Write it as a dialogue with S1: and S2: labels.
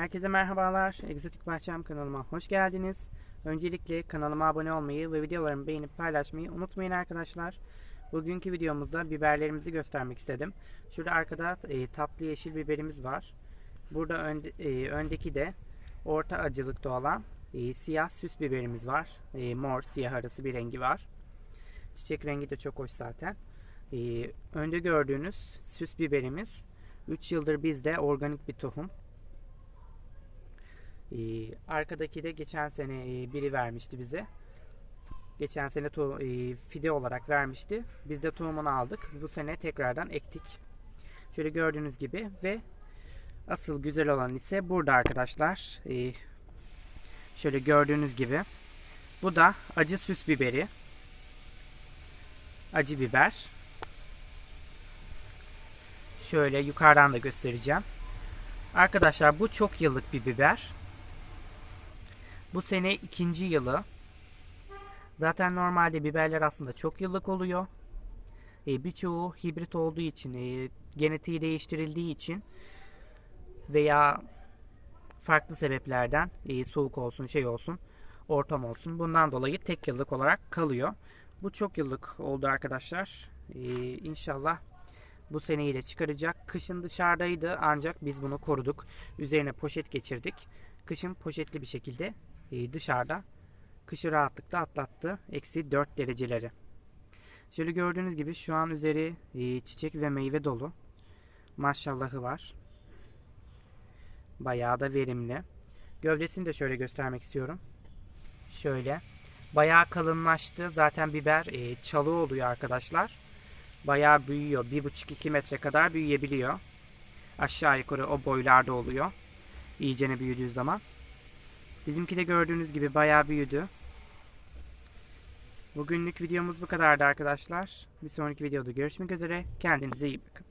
S1: Herkese merhabalar. Egzotik Bahçem kanalıma hoş geldiniz. Öncelikle kanalıma abone olmayı ve videolarımı beğenip paylaşmayı unutmayın arkadaşlar. Bugünkü videomuzda biberlerimizi göstermek istedim. Şurada arkada e, tatlı yeşil biberimiz var. Burada önde, e, öndeki de orta acılıkta olan e, siyah süs biberimiz var. E, mor siyah arası bir rengi var. Çiçek rengi de çok hoş zaten. E, önde gördüğünüz süs biberimiz 3 yıldır bizde organik bir tohum. Ee, arkadaki de geçen sene e, biri vermişti bize. Geçen sene to- e, fide olarak vermişti. Biz de tohumunu aldık. Bu sene tekrardan ektik. Şöyle gördüğünüz gibi ve asıl güzel olan ise burada arkadaşlar. Ee, şöyle gördüğünüz gibi. Bu da acı süs biberi. Acı biber. Şöyle yukarıdan da göstereceğim. Arkadaşlar bu çok yıllık bir biber. Bu sene ikinci yılı. Zaten normalde biberler aslında çok yıllık oluyor. E, birçoğu hibrit olduğu için, e, genetiği değiştirildiği için veya farklı sebeplerden e, soğuk olsun, şey olsun, ortam olsun. Bundan dolayı tek yıllık olarak kalıyor. Bu çok yıllık oldu arkadaşlar. E, inşallah bu seneyi de çıkaracak. Kışın dışarıdaydı ancak biz bunu koruduk. Üzerine poşet geçirdik. Kışın poşetli bir şekilde dışarıda kışı rahatlıkla atlattı. Eksi 4 dereceleri. Şöyle gördüğünüz gibi şu an üzeri e, çiçek ve meyve dolu. Maşallahı var. Bayağı da verimli. Gövdesini de şöyle göstermek istiyorum. Şöyle. Bayağı kalınlaştı. Zaten biber e, çalı oluyor arkadaşlar. Bayağı büyüyor. 1,5-2 metre kadar büyüyebiliyor. Aşağı yukarı o boylarda oluyor. İyicene büyüdüğü zaman. Bizimki de gördüğünüz gibi bayağı büyüdü. Bugünlük videomuz bu kadardı arkadaşlar. Bir sonraki videoda görüşmek üzere. Kendinize iyi bakın.